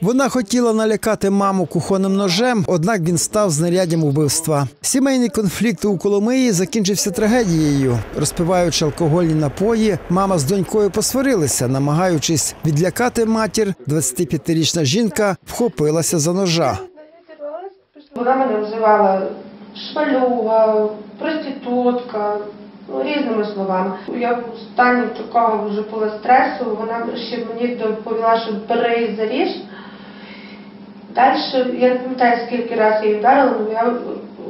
Вона хотіла налякати маму кухонним ножем, однак він став знаряддям убивства. Сімейний конфлікт у Коломиї закінчився трагедією. Розпиваючи алкогольні напої, мама з донькою посварилися, намагаючись відлякати матір. 25-річна жінка вхопилася за ножа. Вона мене називала швалюга, проститутка, ну, різними словами. Я в стані такого вже була стресу, вона ще мені доповіла, що бери і заріж. Далі, я не пам'ятаю, скільки разів я її вдарила, але я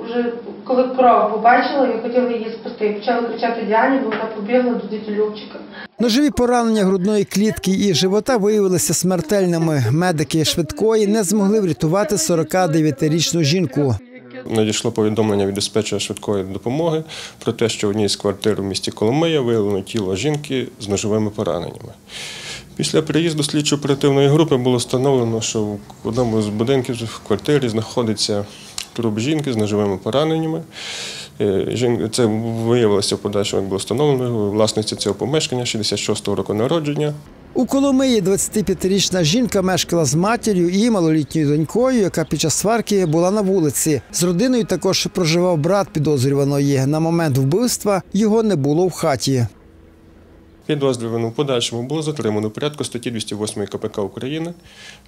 вже коли кров побачила, я хотіла її спасти. Я почала кричати Діані, бо вона побігла до діті Любчика. Ножові поранення грудної клітки і живота виявилися смертельними. Медики швидкої не змогли врятувати 49-річну жінку. Надійшло повідомлення від диспетчера швидкої допомоги про те, що в одній з квартир у місті Коломия виявлено тіло жінки з ножовими пораненнями. Після приїзду слідчо-оперативної групи було встановлено, що в одному з будинків в квартирі знаходиться труп жінки з ножовими пораненнями. Е, Це виявилося в подальшому, як було встановлено, власниця цього помешкання 66-го року народження. У Коломиї 25-річна жінка мешкала з матір'ю і малолітньою донькою, яка під час сварки була на вулиці. З родиною також проживав брат підозрюваної. На момент вбивства його не було в хаті. Підозрювану в подальшому було затримано в порядку статті 208 КПК України.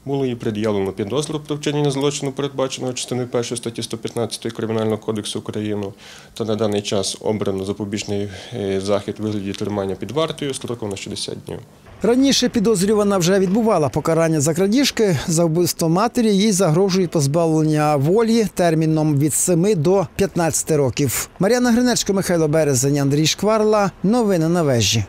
Було їй пред'явлено підозру про вчинення злочину, передбаченого частиною 1 статті 115 Кримінального кодексу України, та на даний час обрано запобіжний е, захід у вигляді тримання під вартою строком на 60 днів. Раніше підозрювана вже відбувала покарання за крадіжки. За вбивство матері їй загрожує позбавлення волі терміном від 7 до 15 років. Мар'яна Гринечко, Михайло Березень, Андрій Шкварла. Новини на вежі.